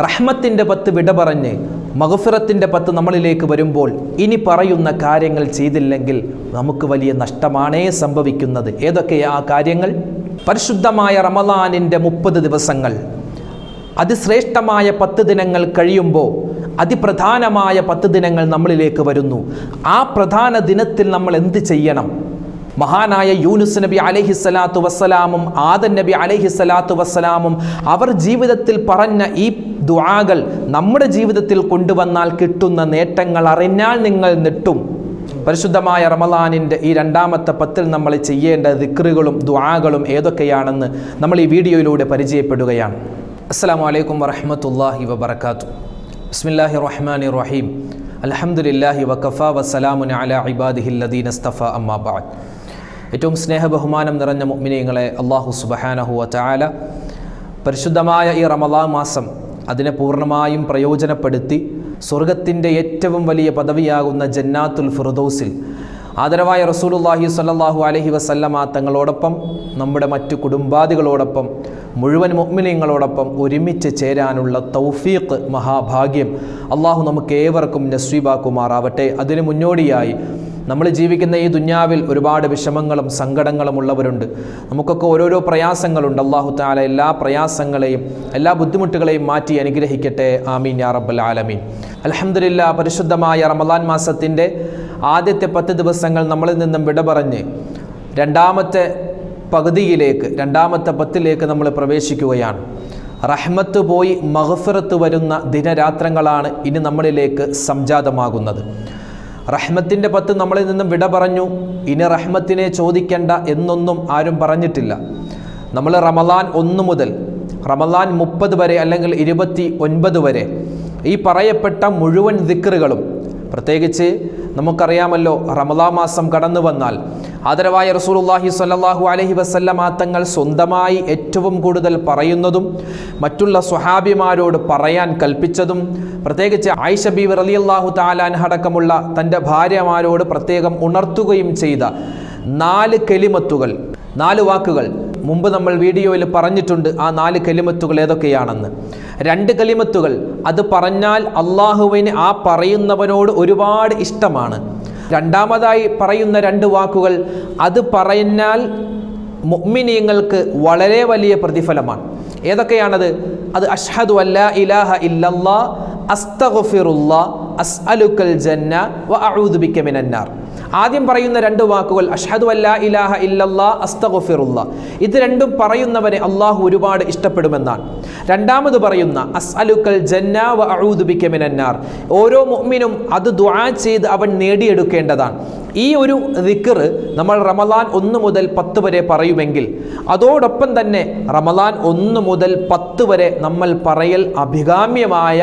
റഹ്മത്തിന്റെ പത്ത് വിട പറഞ്ഞ് മഹഫിറത്തിന്റെ പത്ത് നമ്മളിലേക്ക് വരുമ്പോൾ ഇനി പറയുന്ന കാര്യങ്ങൾ ചെയ്തില്ലെങ്കിൽ നമുക്ക് വലിയ നഷ്ടമാണേ സംഭവിക്കുന്നത്. ഏതൊക്കെയാ ആ കാര്യങ്ങൾ? പരിശുദ്ധമായ റമദാനിന്റെ മുപ്പത് ദിവസങ്ങൾ. അതിശ്രേഷ്ഠമായ പത്ത് ദിനങ്ങൾ കഴിയുമ്പോൾ അതിപ്രധാനമായ പത്ത് ദിനങ്ങൾ നമ്മളിലേക്ക് വരുന്നു. ആ പ്രധാന ദിനത്തിൽ നമ്മൾ എന്ത് ചെയ്യണം? മഹാനായ യൂനുസ് നബി അലൈഹി സ്വലാത്തു വസ്സലാമും ആദൻ നബി അലൈഹി സ്വലാത്തു വസ്സലാമും അവർ ജീവിതത്തിൽ പറഞ്ഞ ഈ ദുആകൾ നമ്മുടെ ജീവിതത്തിൽ കൊണ്ടുവന്നാൽ കിട്ടുന്ന നേട്ടങ്ങൾ അറിഞ്ഞാൽ നിങ്ങൾ നിട്ടും പരിശുദ്ധമായ റമലാനിന്റെ ഈ രണ്ടാമത്തെ പത്തിൽ നമ്മൾ ചെയ്യേണ്ട ദിക്റുകളും ദുആകളും ഏതൊക്കെയാണെന്ന് നമ്മൾ ഈ വീഡിയോയിലൂടെ പരിചയപ്പെടുകയാണ്. അസ്സാം വലൈക്കും വറഹമത്തല്ലാഹി വബർക്കാത്തു ബിസ്മില്ലാഹി റഹ്മാൻ റഹീം. അലഹമുല്ലാഹി വക്കഫ വസ്സലാമുൻ അല ഇബാദിഹില്ലദീൻ അസ്തഫ അമ്മാബാദ് ഏറ്റവും സ്നേഹബഹുമാനം നിറഞ്ഞ മുഅ്മിനീങ്ങളെ അള്ളാഹു സുബഹാനഹു വതആല പരിശുദ്ധമായ ഈ റമദാ മാസം അതിനെ പൂർണമായും പ്രയോജനപ്പെടുത്തി സ്വർഗത്തിന്റെ ഏറ്റവും വലിയ പദവിയാകുന്ന ജന്നാത്തുൽ ഫിറുദൌസിൽ ആദരവായ റസൂലുള്ളാഹി സ്വല്ലല്ലാഹു അലഹി വസല്ലമ തങ്ങളോടൊപ്പം നമ്മുടെ മറ്റു കുടുംബാദികളോടൊപ്പം മുഴുവൻ മുഗ്മിനിയങ്ങളോടൊപ്പം ഒരുമിച്ച് ചേരാനുള്ള തൗഫീഖ് മഹാഭാഗ്യം അള്ളാഹു നമുക്ക് ഏവർക്കും നസ്വീബാക്കുമാറാവട്ടെ അതിനു മുന്നോടിയായി നമ്മൾ ജീവിക്കുന്ന ഈ ദുന്യാവിൽ ഒരുപാട് വിഷമങ്ങളും സങ്കടങ്ങളും ഉള്ളവരുണ്ട്. നമുക്കൊക്കെ ഓരോരോ പ്രയാസങ്ങളുണ്ട്. അള്ളാഹു താല എല്ലാ പ്രയാസങ്ങളെയും എല്ലാ ബുദ്ധിമുട്ടുകളെയും മാറ്റി അനുഗ്രഹിക്കട്ടെ. ആമീൻ യാ റബ്ബൽ ആലമീൻ. അലഹമില്ല പരിശുദ്ധമായ റമദാൻ മാസത്തിന്റെ ആദ്യത്തെ പത്ത് ദിവസങ്ങൾ നമ്മളിൽ നിന്നും വിട പറഞ്ഞ് രണ്ടാമത്തെ പകുതിയിലേക്ക് രണ്ടാമത്തെ പത്തിലേക്ക് നമ്മൾ പ്രവേശിക്കുകയാണ്. റഹ്മത്ത് പോയി മഹഫിറത്ത് വരുന്ന ദിനരാത്രങ്ങളാണ് ഇനി നമ്മളിലേക്ക് സംജാതമാകുന്നത്. റഹ്മത്തിന്റെ പത്ത് നമ്മളിൽ നിന്നും വിട പറഞ്ഞു. ഇനി റഹ്മത്തിനെ ചോദിക്കേണ്ട എന്നൊന്നും ആരും പറഞ്ഞിട്ടില്ല. നമ്മൾ റമദാൻ ഒന്ന് മുതൽ റമലാൻ മുപ്പത് വരെ അല്ലെങ്കിൽ ഇരുപത്തി ഒൻപത് വരെ ഈ പറയപ്പെട്ട മുഴുവൻ ദിക്റുകളും പ്രത്യേകിച്ച് നമുക്കറിയാമല്ലോ റമലാ മാസം കടന്നു വന്നാൽ ആദരവായ റസൂലുള്ളാഹി സ്വല്ലല്ലാഹു അലൈഹി വസല്ലമ തങ്ങൾ സ്വന്തമായി ഏറ്റവും കൂടുതൽ പറയുന്നതും മറ്റുള്ള സ്വഹാബിമാരോട് പറയാൻ കൽപ്പിച്ചതും പ്രത്യേകിച്ച് ആയിഷ ബി റളിയല്ലാഹു താലാൻഹടക്കമുള്ള തന്റെ ഭാര്യമാരോട് പ്രത്യേകം ഉണർത്തുകയും ചെയ്ത നാല് കെലിമത്തുകൾ നാല് വാക്കുകൾ. മുമ്പ് നമ്മൾ വീഡിയോയിൽ പറഞ്ഞിട്ടുണ്ട് ആ നാല് കലിമത്തുകൾ ഏതൊക്കെയാണെന്ന്. രണ്ട് കലിമത്തുകൾ അത് പറഞ്ഞാൽ അള്ളാഹുവിന് ആ പറയുന്നവനോട് ഒരുപാട് ഇഷ്ടമാണ്. രണ്ടാമതായി പറയുന്ന രണ്ട് വാക്കുകൾ അത് പറഞ്ഞാൽ മുഅ്മിനീങ്ങൾക്ക് വളരെ വലിയ പ്രതിഫലമാണ്. ഏതൊക്കെയാണത്? അത് അഷ്ഹദു അല്ല ഇലാഹ ഇല്ലല്ലാ അസ്തഗ്ഫിറുല്ലാ അസ്അലുക്കൽ ജന്ന വ അഴുദുബിക്കമിനാർ ബിക മിനന്നാർ ആദ്യം പറയുന്ന രണ്ട് വാക്കുകൾ അഷ്ഹദു അല്ലാ ഇലാഹ ഇല്ലല്ലാ അസ്തഗ്ഫിറുല്ലാ. ഇത് രണ്ടും പറയുന്നവരെ അള്ളാഹു ഒരുപാട് ഇഷ്ടപ്പെടുമെന്നാണ്. രണ്ടാമത് പറയുന്ന അസ്അലുക്കൽ ജന്ന വ അഊദു ബിക മിനന്നാർ ഓരോ മുഅ്മിനും അത് ദുആ ചെയ്ത് അവൻ നേടിയെടുക്കേണ്ടതാണ്. ഈ ഒരു ദിക്കർ നമ്മൾ റമലാൻ ഒന്ന് മുതൽ പത്ത് വരെ പറയുമെങ്കിൽ അതോടൊപ്പം തന്നെ റമലാൻ ഒന്ന് മുതൽ പത്ത് വരെ നമ്മൾ പറയൽ അഭികാമ്യമായ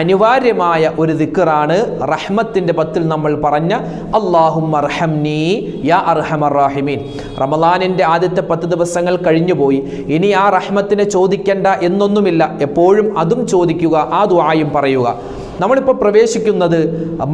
അനിവാര്യമായ ഒരു ദിക്കറാണ് റഹ്മത്തിന്റെ പത്തിൽ നമ്മൾ പറഞ്ഞ അള്ളാഹുമ്മ റഹംനി യാ അർഹമർ റാഹിമീൻ. റമലാനിന്റെ ആദ്യത്തെ പത്ത് ദിവസങ്ങൾ കഴിഞ്ഞുപോയി. ഇനി ആ റഹ്മത്തിനെ ചോദിക്കേണ്ട എന്നൊന്നുമില്ല. എപ്പോഴും അതും ചോദിക്കുക ആ ദുആയും പറയുക. നമ്മളിപ്പോൾ പ്രവേശിക്കുന്നത്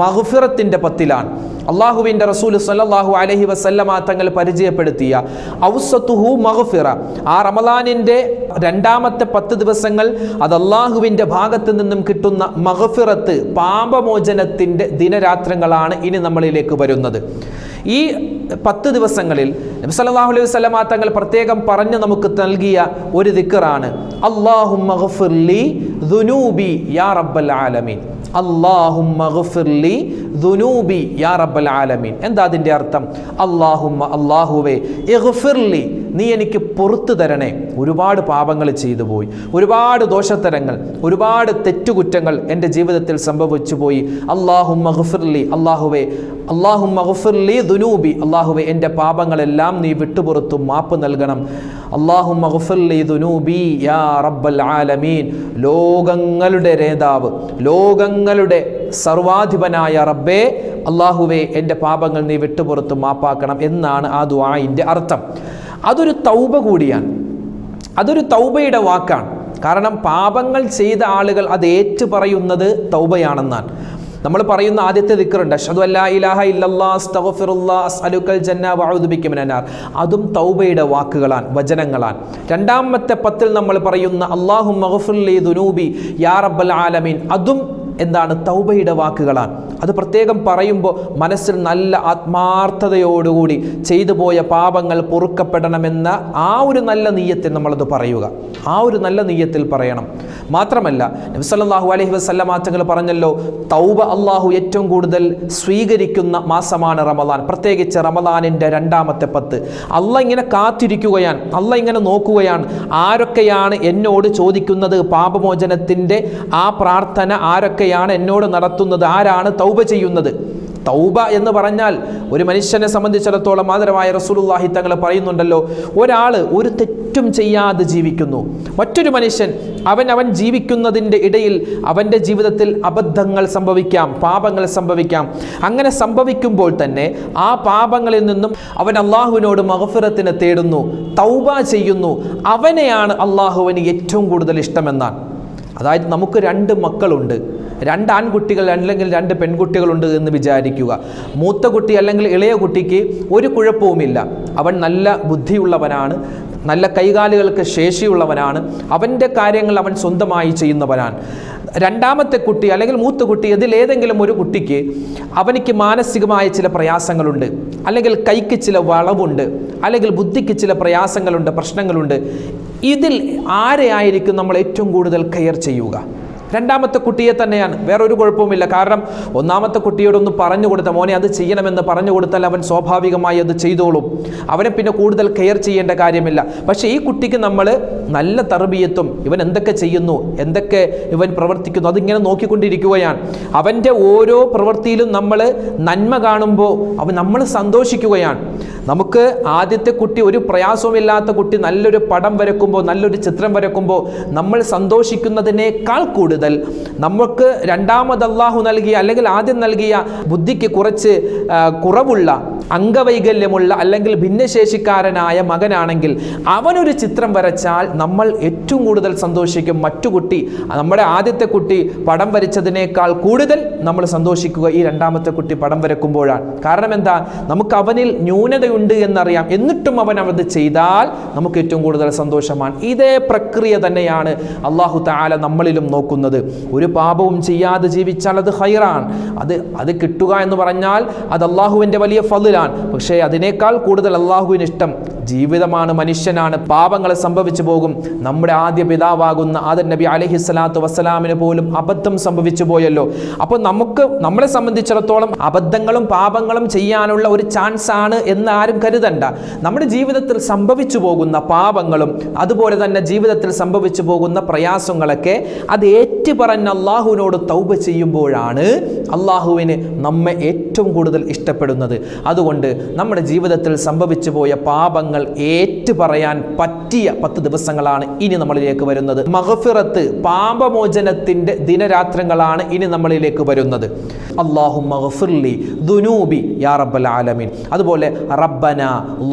മഹുഫിറത്തിന്റെ പത്തിലാണ്. അള്ളാഹുവിന്റെ റസൂൽ സല്ലാഹു അലഹി വസല്ലമ തങ്ങൾ പരിചയപ്പെടുത്തിയ ഔസത്തുഹു മഹഫിറ. ആ റമലാനിന്റെ രണ്ടാമത്തെ പത്ത് ദിവസങ്ങൾ അത് അള്ളാഹുവിന്റെ ഭാഗത്ത് നിന്നും കിട്ടുന്ന മഹഫിറത്ത് പാപമോചനത്തിന്റെ ദിനരാത്രങ്ങളാണ് ഇനി നമ്മളിലേക്ക് വരുന്നത്. ഈ പത്ത് ദിവസങ്ങളിൽ നബി സല്ലല്ലാഹു അലൈഹി വസല്ലമ തങ്ങൾ പ്രത്യേകം പറഞ്ഞു നമുക്ക് നൽകിയ ഒരു ദിക്കറാണ് അള്ളാഹു മഹഫിർലി ദുനൂബി യാ റബ്ബൽ ആലമീൻ. അള്ളാഹുമ്മ ഗഫിർലി ദുനൂബി യാ റബ്ബൽ ആലമീൻ. എന്താ അതിന്റെ അർത്ഥം? അള്ളാഹുമ്മ അള്ളാഹുവേ ഇഗ്ഫിർലി നീ എനിക്ക് പുറത്തു തരണേ. ഒരുപാട് പാപങ്ങൾ ചെയ്തു പോയി. ഒരുപാട് ദോഷത്തരങ്ങൾ ഒരുപാട് തെറ്റുകുറ്റങ്ങൾ എന്റെ ജീവിതത്തിൽ സംഭവിച്ചു പോയി. അള്ളാഹു മഹഫിർലി അള്ളാഹുവേ അള്ളാഹു മഹഫിർലി ദുനൂബി. അള്ളാഹുവെ എന്റെ പാപങ്ങളെല്ലാം നീ വിട്ടുപുറത്തും മാപ്പ് നൽകണം. അള്ളാഹു മഹഫിർലി ദുനൂബി യാ റബ്ബൽ ആലമീൻ. ലോകങ്ങളുടെ നേതാവ് ലോകങ്ങളുടെ സർവാധിപനായ റബ്ബേ അള്ളാഹുവെ എന്റെ പാപങ്ങൾ നീ വിട്ടുപുറത്ത് മാപ്പാക്കണം എന്നാണ് ആ ദുആയിന്റെ അർത്ഥം. അതൊരു തൗബ കൂടിയാണ്. അതൊരു തൗബയുടെ വാക്കാണ്. കാരണം പാപങ്ങൾ ചെയ്ത ആളുകൾ അത് ഏറ്റു പറയുന്നത് തൗബയാണെന്നാണ്. നമ്മൾ പറയുന്ന ആദ്യത്തെ ദിക്കറുണ്ട് അഷ്ഹദു അല്ലാ ഇലാഹ ഇല്ലല്ലാ അസ്തഗ്ഫിറുല്ലാ ജന്ന മിനന്നാർ അതും തൗബയുടെ വാക്കുകളാണ് വചനങ്ങളാണ്. രണ്ടാമത്തെ പത്തിൽ നമ്മൾ പറയുന്ന അള്ളാഹു മഹഫുല്ലി ദുനൂബി യാ റബ്ബൽ ആലമീൻ. അതും എന്താണ് തൗബയുടെ വാക്കുകളാണ്. അത് പ്രത്യേകം പറയുമ്പോൾ മനസ്സിൽ നല്ല ആത്മാർത്ഥതയോടുകൂടി ചെയ്തു പോയ പാപങ്ങൾ പൊറുക്കപ്പെടണമെന്ന ആ ഒരു നല്ല നീയത്തിൽ നമ്മളത് പറയുക. ആ ഒരു നല്ല നീയത്തിൽ പറയണം. മാത്രമല്ല നബ്സല്ലാഹു അലഹി വസല്ലമ തങ്ങൾ പറഞ്ഞല്ലോ തൗബ അള്ളാഹു ഏറ്റവും കൂടുതൽ സ്വീകരിക്കുന്ന മാസമാണ് റമദാൻ. പ്രത്യേകിച്ച് റമദാനിന്റെ രണ്ടാമത്തെ പത്ത്. അല്ല ഇങ്ങനെ കാത്തിരിക്കുകയാണ് അല്ല ഇങ്ങനെ നോക്കുകയാണ് ആരൊക്കെയാണ് എന്നോട് ചോദിക്കുന്നത് പാപമോചനത്തിന്റെ ആ പ്രാർത്ഥന ആരൊക്കെയാണ് എന്നോട് നടത്തുന്നത്? ആരാണ് തൗബ ചെയ്യുന്നത്? തൗബ എന്ന് പറഞ്ഞാൽ ഒരു മനുഷ്യനെ സംബന്ധിച്ചിടത്തോളം മാതരമായ റസൂലുള്ളാഹി തങ്ങൾ പറയുന്നുണ്ടല്ലോ ഒരാൾ ഒരു തെറ്റും ചെയ്യാതെ ജീവിക്കുന്നു. മറ്റൊരു മനുഷ്യൻ അവൻ അവൻ ജീവിക്കുന്നതിന്റെ ഇടയിൽ അവന്റെ ജീവിതത്തിൽ അബദ്ധങ്ങൾ സംഭവിക്കാം പാപങ്ങൾ സംഭവിക്കാം. അങ്ങനെ സംഭവിക്കുമ്പോൾ തന്നെ ആ പാപങ്ങളിൽ നിന്നും അവൻ അള്ളാഹുവിനോട് മഹഫിറത്തിനെ തേടുന്നു തൗബ ചെയ്യുന്നു. അവനെയാണ് അള്ളാഹുവിന് ഏറ്റവും കൂടുതൽ ഇഷ്ടമെന്നാണ്. അതായത് നമുക്ക് രണ്ട് മക്കളുണ്ട്. രണ്ട് ആൺകുട്ടികൾ അല്ലെങ്കിൽ രണ്ട് പെൺകുട്ടികളുണ്ട് എന്ന് വിചാരിക്കുക. മൂത്ത കുട്ടി അല്ലെങ്കിൽ ഇളയ കുട്ടിക്ക് ഒരു കുഴപ്പവുമില്ല. അവൻ നല്ല ബുദ്ധിയുള്ളവനാണ് നല്ല കൈകാലുകൾക്ക് ശേഷിയുള്ളവനാണ് അവന്റെ കാര്യങ്ങൾ അവൻ സ്വന്തമായി ചെയ്യുന്നവനാണ്. രണ്ടാമത്തെ കുട്ടി അല്ലെങ്കിൽ മൂത്ത കുട്ടി ഇതിലേതെങ്കിലും ഒരു കുട്ടിക്ക് അവനിക്ക് മാനസികമായ ചില പ്രയാസങ്ങളുണ്ട് അല്ലെങ്കിൽ കൈക്ക് ചില വളവുണ്ട് അല്ലെങ്കിൽ ബുദ്ധിക്ക് ചില പ്രയാസങ്ങളുണ്ട് പ്രശ്നങ്ങളുണ്ട്. ഇതിൽ ആരെയായിരിക്കും നമ്മൾ ഏറ്റവും കൂടുതൽ കെയർ ചെയ്യുക? രണ്ടാമത്തെ കുട്ടിയെ തന്നെയാണ്. വേറൊരു കുഴപ്പവുമില്ല. കാരണം ഒന്നാമത്തെ കുട്ടിയോടൊന്ന് പറഞ്ഞു കൊടുത്ത മോനെ അത് ചെയ്യണമെന്ന് പറഞ്ഞു കൊടുത്താൽ അവൻ സ്വാഭാവികമായി അത് ചെയ്തോളും. അവനെ പിന്നെ കൂടുതൽ കെയർ ചെയ്യേണ്ട കാര്യമില്ല. പക്ഷേ ഈ കുട്ടിക്ക് നമ്മൾ നല്ല തർബീയത്തും ഇവൻ എന്തൊക്കെ ചെയ്യുന്നു എന്തൊക്കെ ഇവൻ പ്രവർത്തിക്കുന്നു അതിങ്ങനെ നോക്കിക്കൊണ്ടിരിക്കുകയാണ്. അവന്റെ ഓരോ പ്രവൃത്തിയിലും നമ്മൾ നന്മ കാണുമ്പോൾ അവൻ നമ്മൾ സന്തോഷിക്കുകയാണ്. നമുക്ക് ആദ്യത്തെ കുട്ടി ഒരു പ്രയാസവുമില്ലാത്ത കുട്ടി നല്ലൊരു പടം വരക്കുമ്പോൾ നല്ലൊരു ചിത്രം വരക്കുമ്പോൾ നമ്മൾ സന്തോഷിക്കുന്നതിനേക്കാൾ കൂടുതൽ നമുക്ക് രണ്ടാമത് അള്ളാഹു നൽകിയ അല്ലെങ്കിൽ ആദ്യം നൽകിയ ബുദ്ധിക്ക് കുറച്ച് കുറവുള്ള അംഗവൈകല്യമുള്ള അല്ലെങ്കിൽ ഭിന്നശേഷിക്കാരനായ മകനാണെങ്കിൽ അവനൊരു ചിത്രം വരച്ചാൽ നമ്മൾ ഏറ്റവും കൂടുതൽ സന്തോഷിക്കും. മറ്റു കുട്ടി നമ്മുടെ ആദ്യത്തെ കുട്ടി പടം വരച്ചതിനേക്കാൾ കൂടുതൽ നമ്മൾ സന്തോഷിക്കുക ഈ രണ്ടാമത്തെ കുട്ടി പടം വരക്കുമ്പോഴാണ്. കാരണം എന്താ? നമുക്ക് അവനിൽ ന്യൂനതയുണ്ട് എന്നറിയാം. എന്നിട്ടും അവൻ അവത് ചെയ്താൽ നമുക്ക് ഏറ്റവും കൂടുതൽ സന്തോഷമാണ്. ഇതേ പ്രക്രിയ തന്നെയാണ് അള്ളാഹു താല നമ്മളിലും നോക്കുന്നത്. ഒരു പാപവും ചെയ്യാതെ ജീവിച്ചാൽ അത് ഹൈറാണ് അത് അത് കിട്ടുക എന്ന് പറഞ്ഞാൽ അത് അള്ളാഹുവിന്റെ വലിയ ഫതിലാണ്. പക്ഷേ അതിനേക്കാൾ കൂടുതൽ അള്ളാഹുവിന് ഇഷ്ടം ജീവിതമാണ് മനുഷ്യനാണ് പാപങ്ങൾ സംഭവിച്ചു പോകും. നമ്മുടെ ആദ്യ പിതാവാകുന്ന ആദൻ നബി അലഹി സ്വലാത്തു വസ്സലാമിന് പോലും അബദ്ധം സംഭവിച്ചു പോയല്ലോ. അപ്പോൾ നമുക്ക് നമ്മളെ സംബന്ധിച്ചിടത്തോളം അബദ്ധങ്ങളും പാപങ്ങളും ചെയ്യാനുള്ള ഒരു ചാൻസ് ആണ് എന്ന് ആരും കരുതണ്ട. നമ്മുടെ ജീവിതത്തിൽ സംഭവിച്ചു പോകുന്ന പാപങ്ങളും അതുപോലെ തന്നെ ജീവിതത്തിൽ സംഭവിച്ചു പോകുന്ന പ്രയാസങ്ങളൊക്കെ അത് ഏറ്റുപറഞ്ഞ അള്ളാഹുവിനോട് തൗബ ചെയ്യുമ്പോഴാണ് അള്ളാഹുവിന് നമ്മെ ഏറ്റവും കൂടുതൽ ഇഷ്ടപ്പെടുന്നത്. അതുകൊണ്ട് നമ്മുടെ ജീവിതത്തിൽ സംഭവിച്ചു പോയ പാപങ്ങൾ ഏറ്റു പറയാൻ പറ്റിയ പത്ത് ദിവസങ്ങളാണ് ഇനി നമ്മളിലേക്ക് വരുന്നത്. മഹഫിറത്ത് പാപമോചനത്തിന്റെ ദിനരാത്രങ്ങളാണ് ഇനി നമ്മളിലേക്ക് വരുന്നത്. അള്ളാഹു മഹഫിർലി ദുനൂബി യാ റബ്ബൽ ആലമീൻ. അതുപോലെ റബ്ബന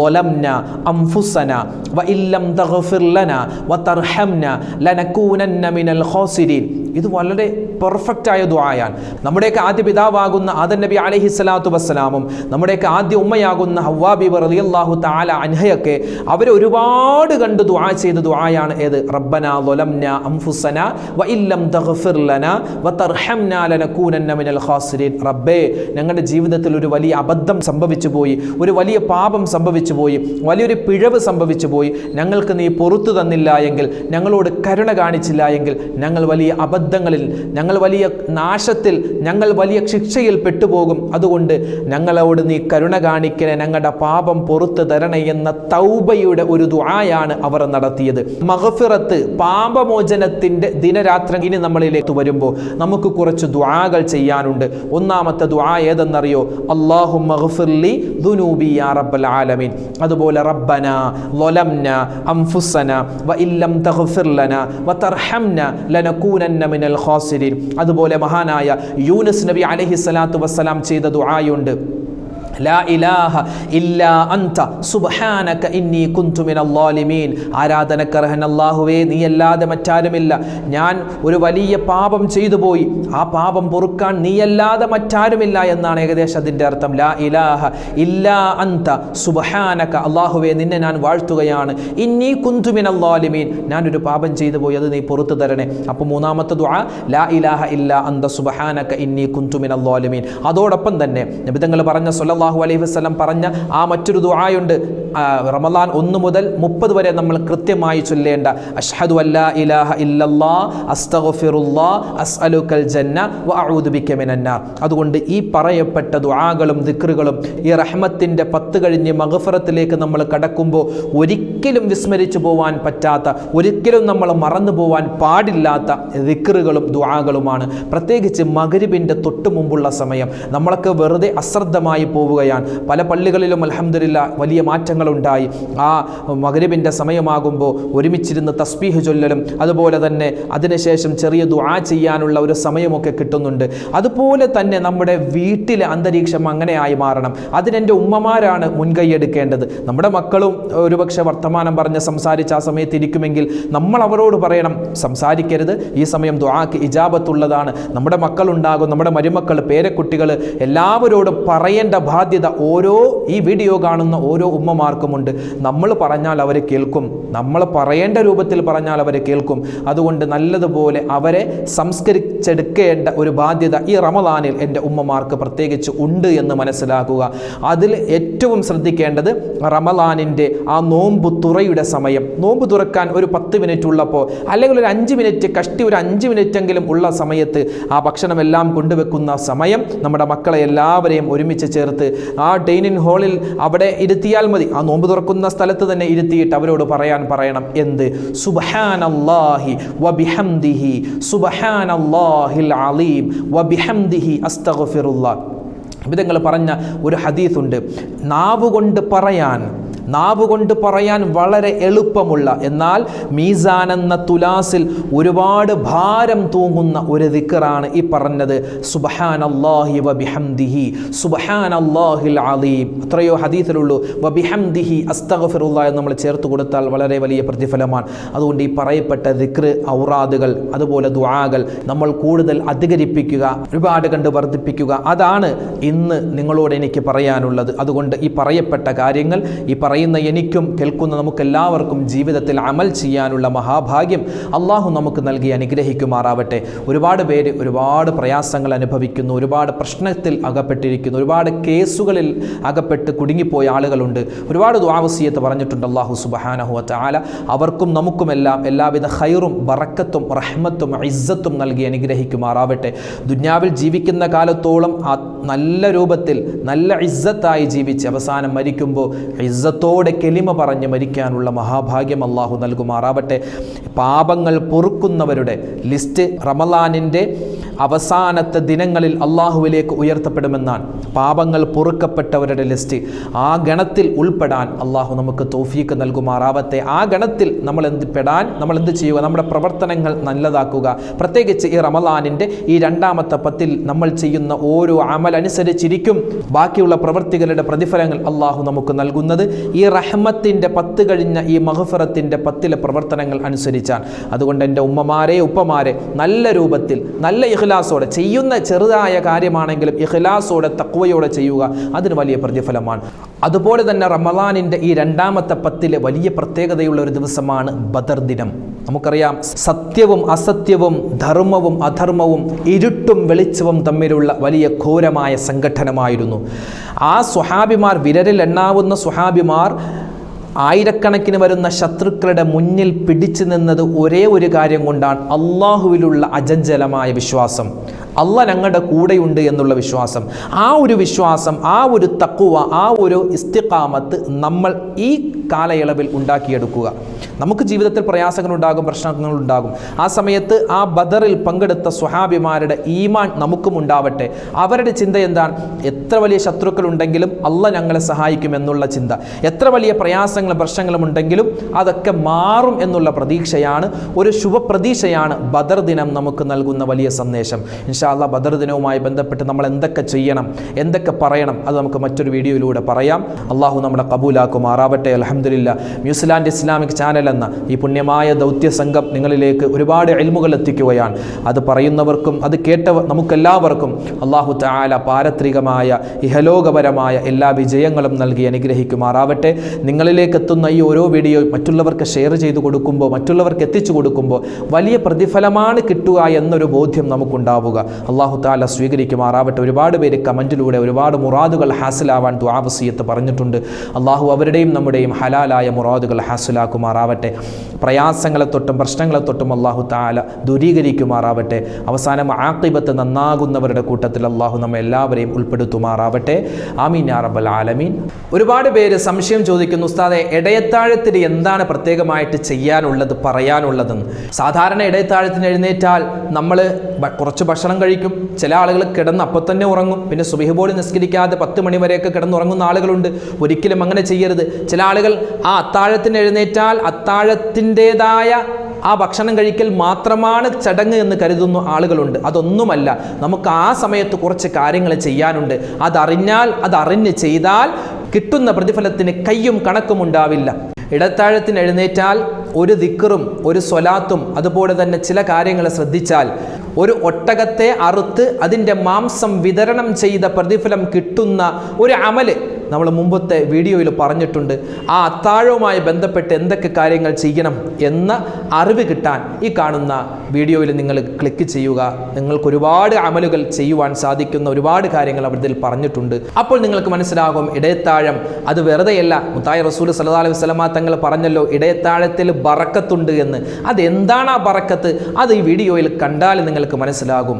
ലൊലംന അംഫുസന വ ഇല്ലം തഗ്ഫിർ ലന വ തർഹംന ലനകൂനന്ന മിനൽ ഖാസിരീൻ. ഇത് വളരെ പെർഫെക്റ്റ് ആയ ദുആയാണ്. നമ്മുടെയൊക്കെ ആദ്യ പിതാവാകുന്ന ആദൻ നബി അലഹി സ്വലാത്തു വസ്സലാമും നമ്മുടെയൊക്കെ ആദ്യ ഉമ്മയാകുന്ന ഹവ്വാബി റളിയല്ലാഹു താല അൻഹയൊക്കെ അവർ ഒരുപാട് കണ്ട് ദുആ ചെയ്ത ദുആയാണ് ഏത്? റബ്ബന ലൊലംന അംഫുസന വ ഇല്ലം തഗ്ഫിർ ലന വ തർഹംന ലനകൂനന്ന മിനൽ ഖാസിരീൻ. റബ്ബേ ഞങ്ങളുടെ ജീവിതത്തിൽ ഒരു വലിയ അബദ്ധം സംഭവിച്ചു പോയി ഒരു വലിയ പാപം സംഭവിച്ചു പോയി വലിയൊരു പിഴവ് സംഭവിച്ചു പോയി. ഞങ്ങൾക്ക് നീ പൊറത്തു തന്നില്ല എങ്കിൽ ഞങ്ങളോട് കരുണ കാണിച്ചില്ല എങ്കിൽ ഞങ്ങൾ വലിയ അബദ്ധങ്ങളിൽ ഞങ്ങൾ വലിയ നാശത്തിൽ ഞങ്ങൾ വലിയ ശിക്ഷയിൽ പെട്ടുപോകും. അതുകൊണ്ട് ഞങ്ങളോട് നീ കരുണ കാണിക്കണേ ഞങ്ങളുടെ പാപം പൊറത്തു തരണേ എന്ന തൗബയുടെ ഒരു ദുആയാണ് അവർ നടത്തിയത്. മഹഫിറത്ത് പാപമോചനത്തിന്റെ ദിനരാത്രി ഇനി നമ്മളിലേക്ക് വരുമ്പോൾ നമുക്ക് കുറച്ച് ദുആകൾ ചെയ്യാനുണ്ട്. ഒന്നാമത്തെ ദുആ ഏതെന്നറിയോ? അള്ളാഹു മഹഫിർലി ദുനൂബി യാ റബ്ബൽ ആലമീൻ. അതുപോലെ റബ്ബന ലൊലംന അംഫുസന വ ഇല്ലം തഗ്ഫിർ ലന വ തർഹംന ലനകൂനന്ന മിനൽ ഖാസിരീൻ. അതുപോലെ മഹാനായ യൂനസ് നബി അലഹി സ്വലാത്തു വസ്സലാം ചെയ്ത ദുആയുണ്ട്. അല്ലാഹുവേ നീ അല്ലാതെ മറ്റാരുമില്ല. ഞാൻ ഒരു വലിയ പാപം ചെയ്തു പോയി ആ പാപം പൊറുക്കാൻ നീയല്ലാതെ മറ്റാരുമില്ല എന്നാണ് ഏകദേശം അതിന്റെ അർത്ഥം. ലാ ഇലാഹ ഇല്ലാ അന്ത സുബ്ഹാനക. അല്ലാഹുവേ നിന്നെ ഞാൻ വാഴ്ത്തുകയാണ്. ഇന്നി കുന്തു മിനൽ ളാലിമീൻ. ഞാനൊരു പാപം ചെയ്തു പോയി അത് നീ പുറത്തു തരണേ. അപ്പോൾ മൂന്നാമത്തെ ദുആ ലാ ഇലാഹ ഇല്ലാ അന്ത സുബ്ഹാനക ഇന്നി കുന്തു മിനൽ ളാലിമീൻ. അതോടൊപ്പം തന്നെ നബിതങ്ങൾ പറഞ്ഞ സല്ലല്ലാഹു അലൈഹി വസ്ലം പറഞ്ഞ ആ മറ്റൊരു ദുആയുണ്ട്. റമദാൻ ഒന്ന് മുതൽ മുപ്പത് വരെ നമ്മൾ കൃത്യമായി ചൊല്ലേണ്ട. അഷ്ഹദു അല്ലാ ഇലാഹ ഇല്ലല്ലാ അസ്തഗ്ഫിറുല്ലാ അസ്അലുക്കൽ ജന്ന വ അഊദു ബിക മിനന്നാർ അതുകൊണ്ട് ഈ പറയപ്പെട്ട ദുആകളും ദിക്റുകളും ഈ റഹ്മത്തിന്റെ പത്ത് കഴിഞ്ഞ് മഗ്ഫിറത്തിലേക്ക് നമ്മൾ കടക്കുമ്പോൾ ഒരിക്കലും വിസ്മരിച്ചു പോവാൻ പറ്റാത്ത ഒരിക്കലും നമ്മൾ മറന്നു പോവാൻ പാടില്ലാത്ത ദിക്റുകളും ദുആകളുമാണ്. പ്രത്യേകിച്ച് മകരിബിന്റെ തൊട്ട് മുമ്പുള്ള സമയം. നമ്മൾക്ക് വെറുതെ അശ്രദ്ധമായി പോവുകയാണ് പല പള്ളികളിലും അൽഹംദുലില്ല വലിയ മാറ്റങ്ങളുണ്ടായി. ആ മകരിബിന്റെ സമയമാകുമ്പോൾ ഒരുമിച്ചിരുന്ന് തസ്ബീഹ് ചൊല്ലലും അതുപോലെ തന്നെ അതിനുശേഷം ചെറിയ ദുആ ചെയ്യാനുള്ള ഒരു സമയമൊക്കെ കിട്ടുന്നുണ്ട്. അതുപോലെ തന്നെ നമ്മുടെ വീട്ടിലെ അന്തരീക്ഷം അങ്ങനെയായി മാറണം. അതിനെന്റെ ഉമ്മമാരാണ് മുൻകൈ എടുക്കേണ്ടത്. നമ്മുടെ മക്കളും ഒരുപക്ഷെ വർത്തമാനം പറഞ്ഞ് സംസാരിച്ച് ആ സമയത്ത് ഇരിക്കുമെങ്കിൽ നമ്മൾ അവരോട് പറയണം സംസാരിക്കരുത്. ഈ സമയം ദുആക്ക് ഇജാബത്തുള്ളതാണ്. നമ്മുടെ മക്കളുണ്ടാകും നമ്മുടെ മരുമക്കൾ പേരക്കുട്ടികൾ എല്ലാവരോടും പറയേണ്ട ബാധ്യത ഓരോ ഈ വീഡിയോ കാണുന്ന ഓരോ ഉമ്മമാർക്കുമുണ്ട് നമ്മൾ പറഞ്ഞാൽ അവർ കേൾക്കും. നമ്മൾ പറയേണ്ട രൂപത്തിൽ പറഞ്ഞാൽ അവർ കേൾക്കും. അതുകൊണ്ട് നല്ലതുപോലെ അവരെ സംസ്കരിച്ചെടുക്കേണ്ട ഒരു ബാധ്യത ഈ റമദാനിൽ എന്റെ ഉമ്മമാർക്ക് പ്രത്യേകിച്ച് ഉണ്ട് എന്ന് മനസ്സിലാക്കുക. അതിൽ ഏറ്റവും ശ്രദ്ധിക്കേണ്ടത് റമദാനിന്റെ ആ നോമ്പ് തുറയുടെ സമയം. നോമ്പ് തുറക്കാൻ ഒരു പത്ത് മിനിറ്റ് ഉള്ളപ്പോൾ അല്ലെങ്കിൽ ഒരു അഞ്ച് മിനിറ്റ് കഷ്ടി ഒരു അഞ്ച് മിനിറ്റെങ്കിലും ഉള്ള സമയത്ത് ആ ഭക്ഷണമെല്ലാം കൊണ്ടുവെക്കുന്ന സമയം നമ്മുടെ മക്കളെ എല്ലാവരെയും ഒരുമിച്ച് ചേർത്ത് ആ ഡെയിനിൻ ഹോളിൽ അവിടെ ഇരുത്തിയാൽ മതി. ആ നോമ്പ് തുറക്കുന്ന സ്ഥലത്ത് തന്നെ ഇരുത്തിയിട്ട് അവരോട് പറയാൻ പറയണം. എന്ത്? സുബ്ഹാനല്ലാഹി വബിഹംദിഹി അലീം. വബിഹംദിഹി അസ്തഗ്ഫിറുല്ലാഹ്. പറഞ്ഞ ഒരു ഹദീസുണ്ട്. നാവുകൊണ്ട് പറയാൻ നാവ് കൊണ്ട് പറയാൻ വളരെ എളുപ്പമുള്ള എന്നാൽ മീസാൻ എന്ന തുലാസിൽ ഒരുപാട് ഭാരം തൂങ്ങുന്ന ഒരു ദിക്കറാണ് ഈ പറഞ്ഞത്. സുബഹാൻ അള്ളാഹി വബിഹംദിഹി സുബഹാൻ അള്ളാഹിൽ അലീം. അത്രയോ ഹദീസിലുള്ളൂ. വബിഹംദിഹി അസ്തഗഫിറുള്ള എന്ന് നമ്മൾ ചേർത്ത് കൊടുത്താൽ വളരെ വലിയ പ്രതിഫലമാണ്. അതുകൊണ്ട് ഈ പറയപ്പെട്ട ദിക്ർ ഔറാദുകൾ അതുപോലെ ദുആകൾ നമ്മൾ കൂടുതൽ അധികരിപ്പിക്കുക ഒരുപാട് കണ്ട് വർദ്ധിപ്പിക്കുക. അതാണ് ഇന്ന് നിങ്ങളോട് എനിക്ക് പറയാനുള്ളത്. അതുകൊണ്ട് ഈ പറയപ്പെട്ട കാര്യങ്ങൾ ഈ പറയുന്ന എനിക്കും കേൾക്കുന്ന നമുക്കെല്ലാവർക്കും ജീവിതത്തിൽ അമൽ ചെയ്യാനുള്ള മഹാഭാഗ്യം അള്ളാഹു നമുക്ക് നൽകി അനുഗ്രഹിക്കുമാറാവട്ടെ. ഒരുപാട് പേര് ഒരുപാട് പ്രയാസങ്ങൾ അനുഭവിക്കുന്നു ഒരുപാട് പ്രശ്നത്തിൽ അകപ്പെട്ടിരിക്കുന്നു ഒരുപാട് കേസുകളിൽ അകപ്പെട്ട് കുടുങ്ങിപ്പോയ ആളുകളുണ്ട്. ഒരുപാട് ദ്വാവസീയത്ത് പറഞ്ഞിട്ടുണ്ട് അള്ളാഹു സുബഹാനഹു താല അവർക്കും നമുക്കുമെല്ലാം എല്ലാവിധ ഹൈറും ബറക്കത്തും റഹ്മത്തും ഇസ്സത്തും നൽകി അനുഗ്രഹിക്കുമാറാവട്ടെ. ദുന്യാവിൽ ജീവിക്കുന്ന കാലത്തോളം നല്ല രൂപത്തിൽ നല്ല ഇസ്സത്തായി ജീവിച്ച് അവസാനം മരിക്കുമ്പോൾ ഇസ്സത്തോടെ കെലിമ പറഞ്ഞ് മരിക്കാനുള്ള മഹാഭാഗ്യം അള്ളാഹു നൽകുമാറാവട്ടെ. പാപങ്ങൾ പൊറുക്കുന്നവരുടെ ലിസ്റ്റ് റമലാനിന്റെ അവസാനത്തെ ദിനങ്ങളിൽ അള്ളാഹുവിലേക്ക് ഉയർത്തപ്പെടുമെന്നാണ്. പാപങ്ങൾ പൊറുക്കപ്പെട്ടവരുടെ ലിസ്റ്റ്. ആ ഗണത്തിൽ ഉൾപ്പെടാൻ അള്ളാഹു നമുക്ക് തോഫീക്ക് നൽകുമാറാവട്ടെ. ആ ഗണത്തിൽ നമ്മൾ എന്ത് പെടാൻ നമ്മൾ എന്ത് ചെയ്യുക? നമ്മുടെ പ്രവർത്തനങ്ങൾ നല്ലതാക്കുക. പ്രത്യേകിച്ച് ഈ റമലാനിന്റെ ഈ രണ്ടാമത്തെ പത്തിൽ നമ്മൾ ചെയ്യുന്ന ഓരോ അമൽ അനുസരിച്ചിരിക്കും ബാക്കിയുള്ള പ്രവർത്തികളുടെ പ്രതിഫലങ്ങൾ അള്ളാഹു നമുക്ക് നൽകുന്നത് ഈ റഹ്മത്തിന്റെ പത്ത് കഴിഞ്ഞ ഈ മഹഫറത്തിന്റെ പത്തിലെ പ്രവർത്തനങ്ങൾ അനുസരിച്ചാണ്. അതുകൊണ്ട് എന്റെ ഉമ്മമാരെ ഉപ്പമാരെ നല്ല രൂപത്തിൽ നല്ല ഇഖ്ലാസോടെ ചെയ്യുന്ന ചെറുതായ കാര്യമാണെങ്കിലും ഇഖ്ലാസോടെ തക്വയോടെ ചെയ്യുക അതിന് വലിയ പ്രതിഫലമാണ്. അതുപോലെ തന്നെ റമദാനിന്റെ ഈ രണ്ടാമത്തെ പത്തിലെ വലിയ പ്രത്യേകതയുള്ള ഒരു ദിവസമാണ് ബദർ ദിനം. നമുക്കറിയാം സത്യവും അസത്യവും ധർമ്മവും അധർമ്മവും ഇരുട്ടും വെളിച്ചവും തമ്മിലുള്ള വലിയ ഘോരമായ സംഘടനമായിരുന്നു. ആ സുഹാബിമാർ വിരലിൽ എണ്ണാവുന്ന സ്വഹാബിമാർ ആയിരക്കണക്കിന് വരുന്ന ശത്രുക്കളുടെ മുന്നിൽ പിടിച്ചു നിന്നത് ഒരേ ഒരു കാര്യം കൊണ്ടാണ് അള്ളാഹുവിലുള്ള അജഞ്ചലമായ വിശ്വാസം. അല്ല ഞങ്ങളുടെ കൂടെയുണ്ട് എന്നുള്ള വിശ്വാസം. ആ ഒരു വിശ്വാസം ആ ഒരു തക്കുവ ആ ഒരു ഇസ്തിഖാമത്ത് നമ്മൾ ഈ കാലയളവിൽ ഉണ്ടാക്കിയെടുക്കുക. നമുക്ക് ജീവിതത്തിൽ പ്രയാസങ്ങളുണ്ടാകും പ്രശ്നങ്ങളുണ്ടാകും. ആ സമയത്ത് ആ ബദറിൽ പങ്കെടുത്ത സ്വഹാബിമാരുടെ ഈമാൻ നമുക്കും ഉണ്ടാവട്ടെ. അവരുടെ ചിന്ത എന്താണ്? എത്ര വലിയ ശത്രുക്കൾ ഉണ്ടെങ്കിലും അല്ല ഞങ്ങളെ സഹായിക്കും എന്നുള്ള ചിന്ത. എത്ര വലിയ പ്രയാസങ്ങളും പ്രശ്നങ്ങളും ഉണ്ടെങ്കിലും അതൊക്കെ മാറും എന്നുള്ള പ്രതീക്ഷയാണ് ഒരു ശുഭപ്രതീക്ഷയാണ് ബദർ ദിനം നമുക്ക് നൽകുന്ന വലിയ സന്ദേശം. ഇൻഷാല്ല ബദർ ദിനവുമായി ബന്ധപ്പെട്ട് നമ്മൾ എന്തൊക്കെ ചെയ്യണം എന്തൊക്കെ പറയണം അത് നമുക്ക് മറ്റൊരു വീഡിയോയിലൂടെ പറയാം. അള്ളാഹു നമ്മുടെ കബൂലാക്കുമാറാവട്ടെ. അലഹമില്ല ന്യൂസിലാൻഡ് ഇസ്ലാമിക് ചാനൽ എന്ന ഈ പുണ്യമായ ദൗത്യ സംഘം നിങ്ങളിലേക്ക് ഒരുപാട് എൽമുകൾ എത്തിക്കുകയാണ്. അത് പറയുന്നവർക്കും അത് കേട്ടവർ നമുക്കെല്ലാവർക്കും അള്ളാഹു താല പാരത്രികമായ ഇഹലോകപരമായ എല്ലാ വിജയങ്ങളും നൽകി അനുഗ്രഹിക്കുമാറാവട്ടെ. നിങ്ങളിലേക്ക് എത്തുന്ന ഈ ഓരോ വീഡിയോ മറ്റുള്ളവർക്ക് ഷെയർ ചെയ്തു കൊടുക്കുമ്പോൾ മറ്റുള്ളവർക്ക് എത്തിച്ചു കൊടുക്കുമ്പോൾ വലിയ പ്രതിഫലമാണ് കിട്ടുക എന്നൊരു ബോധ്യം നമുക്കുണ്ടാവുക. അള്ളാഹു താല സ്വീകരിക്കുമാറാവട്ടെ. ഒരുപാട് പേര് കമന്റിലൂടെ ഒരുപാട് മുറാദുകൾ ഹാസിലാവാൻ ദ്വാവസീയത്ത് പറഞ്ഞിട്ടുണ്ട്. അള്ളാഹു അവരുടെയും നമ്മുടെയും ഹലാലായ മുറാദുകൾ ഹാസിലാക്കുമാറാവട്ടെ. പ്രയാസങ്ങളെ തൊട്ടും പ്രശ്നങ്ങളെ തൊട്ടും അള്ളാഹു താല ദൂരീകരിക്കുമാറാവട്ടെ. അവസാനം ആക്കിബത്ത് നന്നാകുന്നവരുടെ കൂട്ടത്തിൽ അള്ളാഹു നമ്മെ എല്ലാവരെയും ഉൾപ്പെടുത്തുമാറാവട്ടെ. ആമീൻ യാ റബ്ബൽ ആലമീൻ. ഒരുപാട് പേര് സംശയം ചോദിക്കുന്നു ഉസ്താദെ ഇടയത്താഴത്തിന് എന്താണ് പ്രത്യേകമായിട്ട് ചെയ്യാനുള്ളത് പറയാനുള്ളതെന്ന്? സാധാരണ ഇടയത്താഴത്തിന് എഴുന്നേറ്റാൽ നമ്മൾ കുറച്ച് ഭക്ഷണം കഴിക്കും. ചില ആളുകൾ കിടന്ന് അപ്പം തന്നെ ഉറങ്ങും. പിന്നെ സുബിഹ് പോലും നിസ്കരിക്കാതെ പത്ത് മണിവരെയൊക്കെ കിടന്നുറങ്ങുന്ന ആളുകളുണ്ട്. ഒരിക്കലും അങ്ങനെ ചെയ്യരുത്. ചില ആളുകൾ ആ അത്താഴത്തിന് എഴുന്നേറ്റാൽ അത്താഴത്തിന്റെതായ ആ ഭക്ഷണം കഴിക്കൽ മാത്രമാണ് ചടങ്ങ് എന്ന് കരുതുന്ന ആളുകളുണ്ട്. അതൊന്നുമല്ല. നമുക്ക് ആ സമയത്ത് കുറച്ച് കാര്യങ്ങൾ ചെയ്യാനുണ്ട്. അതറിഞ്ഞാൽ അതറിഞ്ഞ് ചെയ്താൽ കിട്ടുന്ന പ്രതിഫലത്തിന് കയ്യും കണക്കും ഉണ്ടാവില്ല ഇടത്താഴത്തിന് എഴുന്നേറ്റാൽ ഒരു ദിക്കറും ഒരു സ്വലാത്തും അതുപോലെ തന്നെ ചില കാര്യങ്ങൾ ശ്രദ്ധിച്ചാൽ ഒരു ഒട്ടകത്തെ അറുത്ത് അതിന്റെ മാംസം വിതരണം ചെയ്ത പ്രതിഫലം കിട്ടുന്ന ഒരു അമൽ നമ്മൾ മുമ്പത്തെ വീഡിയോയിൽ പറഞ്ഞിട്ടുണ്ട് ആ അത്താഴവുമായി ബന്ധപ്പെട്ട് എന്തൊക്കെ കാര്യങ്ങൾ ചെയ്യണം എന്ന അറിവ് കിട്ടാൻ ഈ കാണുന്ന വീഡിയോയിൽ നിങ്ങൾ ക്ലിക്ക് ചെയ്യുക. നിങ്ങൾക്ക് ഒരുപാട് അമലുകൾ ചെയ്യുവാൻ സാധിക്കുന്ന ഒരുപാട് കാര്യങ്ങൾ അവരിൽ പറഞ്ഞിട്ടുണ്ട്. അപ്പോൾ നിങ്ങൾക്ക് മനസ്സിലാകും ഇടയത്താഴം അത് വെറുതെയല്ല. മുത്തായ റസൂൽ സല്ലാ അലൈഹി സ്വലമാ തങ്ങൾ പറഞ്ഞല്ലോ ഇടയത്താഴത്തിൽ ബറക്കത്തുണ്ട് എന്ന്. അതെന്താണ് ആ ബറക്കത്ത്? അത് ഈ വീഡിയോയിൽ കണ്ടാൽ നിങ്ങൾക്ക് മനസ്സിലാകും.